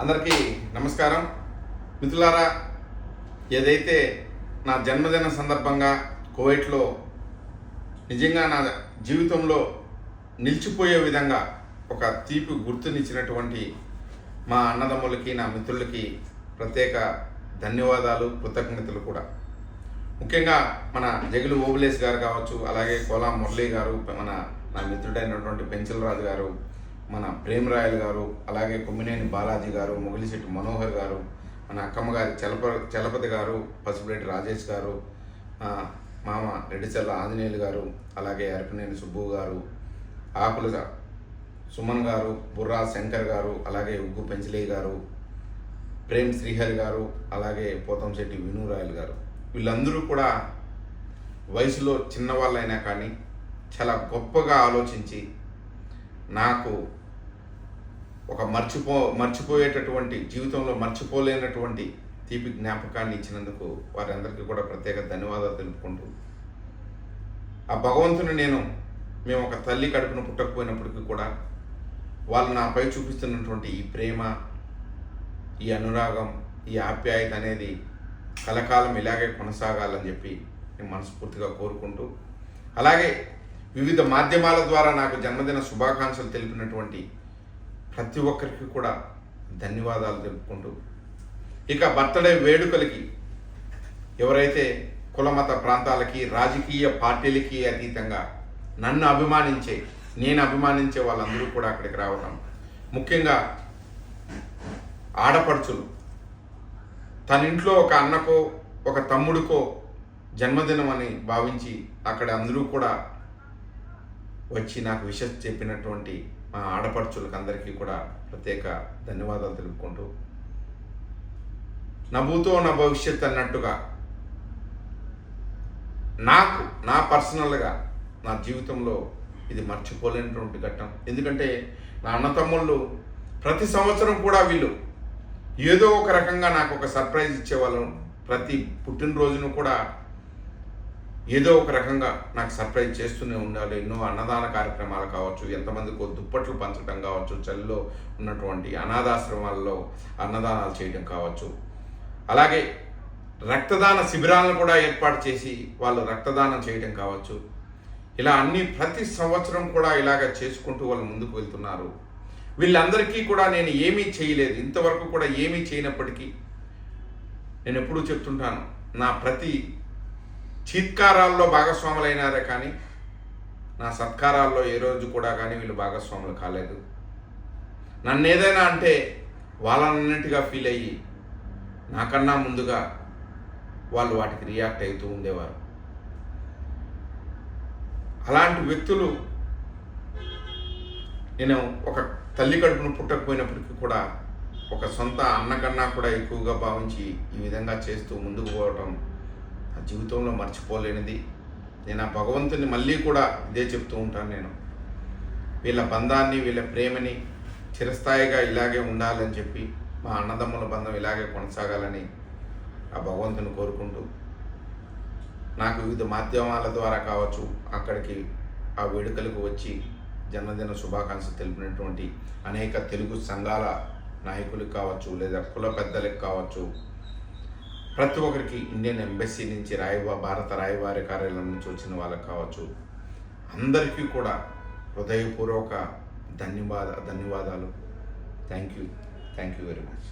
అందరికీ నమస్కారం. మిత్రులారా ఏదైతే నా జన్మదిన సందర్భంగా కువైట్లో నిజంగా నా జీవితంలో నిలిచిపోయే విధంగా ఒక తీపి గుర్తునిచ్చినటువంటి మా అన్నదమ్ములకి నా మిత్రులకి ప్రత్యేక ధన్యవాదాలు కృతజ్ఞతలు కూడా. ముఖ్యంగా మన జగిలి ఓబులేస్ గారు కావచ్చు అలాగే కోలా మురళీ గారు మన నా మిత్రుడైనటువంటి పెంచలరాజు గారు మన ప్రేమరాయలు గారు అలాగే కొమ్మినేని బాలాజీ గారు మొగిలిశెట్టి మనోహర్ గారు మన అక్కమ్మ గారి చలప చలపతి గారు పసుపురెడ్డి రాజేష్ గారు మామ రెడ్డిచల్ల ఆంజనేయులు గారు అలాగే అరపినేని సుబ్బు గారు ఆకుల సుమన్ గారు బుర్రా శంకర్ గారు అలాగే ఉగ్గు పెంచలయ్య గారు ప్రేమ్ శ్రీహరి గారు అలాగే పోతంశెట్టి వినూరాయలు గారు. వీళ్ళందరూ కూడా వయసులో చిన్నవాళ్ళైనా కానీ చాలా గొప్పగా ఆలోచించి నాకు ఒక మర్చిపో మర్చిపోయేటటువంటి జీవితంలో మర్చిపోలేనటువంటి తీపి జ్ఞాపకాన్ని ఇచ్చినందుకు వారందరికీ కూడా ప్రత్యేక ధన్యవాదాలు తెలుపుకుంటూ ఆ భగవంతుని నేను మేము ఒక తల్లి కడుపున పుట్టకపోయినప్పటికీ కూడా వాళ్ళు నాపై చూపిస్తున్నటువంటి ఈ ప్రేమ ఈ అనురాగం ఈ ఆప్యాయత అనేది కలకాలం ఇలాగే కొనసాగాలని చెప్పి నేను మనస్ఫూర్తిగా కోరుకుంటూ అలాగే వివిధ మాధ్యమాల ద్వారా నాకు జన్మదిన శుభాకాంక్షలు తెలిపినటువంటి ప్రతి ఒక్కరికి కూడా ధన్యవాదాలు తెలుపుకుంటూ ఇక బర్త్డే వేడుకలకి ఎవరైతే కులమత ప్రాంతాలకి రాజకీయ పార్టీలకి అతీతంగా నన్ను అభిమానించే నేను అభిమానించే వాళ్ళందరూ కూడా అక్కడికి రావటం. ముఖ్యంగా ఆడపడుచులు. తన ఇంట్లో ఒక అన్నకో ఒక తమ్ముడికో జన్మదినం అని భావించి అక్కడ అందరూ కూడా వచ్చి నాకు విషయం చెప్పినటువంటి మా ఆడపడుచులకు అందరికీ కూడా ప్రత్యేక ధన్యవాదాలు తెలుపుకుంటూ నవ్వుతో నా భవిష్యత్ అన్నట్టుగా నాకు నా పర్సనల్గా నా జీవితంలో ఇది మర్చిపోలేనటువంటి ఘట్టం. ఎందుకంటే నా అన్నతమ్ముళ్ళు ప్రతి సంవత్సరం కూడా వీళ్ళు ఏదో ఒక రకంగా నాకు ఒక సర్ప్రైజ్ ఇచ్చేవాళ్ళు. ప్రతి పుట్టినరోజును కూడా ఏదో ఒక రకంగా నాకు సర్ప్రైజ్ చేస్తూనే ఉండాలి. ఎన్నో అన్నదాన కార్యక్రమాలు కావచ్చు ఎంతమందికి దుప్పట్లు పంచడం కావచ్చు చలిలో ఉన్నటువంటి అనాథాశ్రమాల్లో అన్నదానాలు చేయడం కావచ్చు. అలాగే రక్తదాన శిబిరాలను కూడా ఏర్పాటు చేసి వాళ్ళు రక్తదానం చేయడం కావచ్చు. ఇలా అన్ని ప్రతి సంవత్సరం కూడా ఇలాగ చేసుకుంటూ వాళ్ళు ముందుకు వెళ్తున్నారు. వీళ్ళందరికీ కూడా నేను ఏమీ చేయలేదు. ఇంతవరకు కూడా ఏమీ చేయనప్పటికీ నేను ఎప్పుడూ చెప్తుంటాను నా ప్రతి చీత్కారాల్లో భాగస్వాములైనారే కానీ నా సత్కారాల్లో ఏ రోజు కూడా కానీ వీళ్ళు భాగస్వాములు కాలేదు. నన్ను ఏదైనా అంటే వాళ్ళన్నిటిగా ఫీల్ అయ్యి నాకన్నా ముందుగా వాళ్ళు వాటికి రియాక్ట్ అవుతూ ఉండేవారు. అలాంటి వ్యక్తులు నేను ఒక తల్లి కడుపును పుట్టకపోయినప్పటికీ కూడా ఒక సొంత అన్నకన్నా కూడా ఎక్కువగా భావించి ఈ విధంగా చేస్తూ ముందుకు పోవటం జీవితంలో మర్చిపోలేనిది. నేను ఆ భగవంతుని మళ్ళీ కూడా ఇదే చెప్తూ ఉంటాను నేను. వీళ్ళ బంధాన్ని వీళ్ళ ప్రేమని చిరస్థాయిగా ఇలాగే ఉండాలని చెప్పి మా అన్నదమ్ముల బంధం ఇలాగే కొనసాగాలని ఆ భగవంతుని కోరుకుంటూ నాకు వివిధ మాధ్యమాల ద్వారా కావచ్చు అక్కడికి ఆ వేడుకలకు వచ్చి జన్మదిన శుభాకాంక్షలు తెలిపినటువంటి అనేక తెలుగు సంఘాల నాయకులకు కావచ్చు లేదా కుల పెద్దలకు కావచ్చు ప్రతి ఒక్కరికి ఇండియన్ ఎంబసీ నుంచి రాయవ భారత రాయవారి కార్యాలయం నుంచి వచ్చిన వాళ్ళకి కావచ్చు అందరికీ కూడా హృదయపూర్వక ధన్యవాద ధన్యవాదాలు. Thank you thank you very much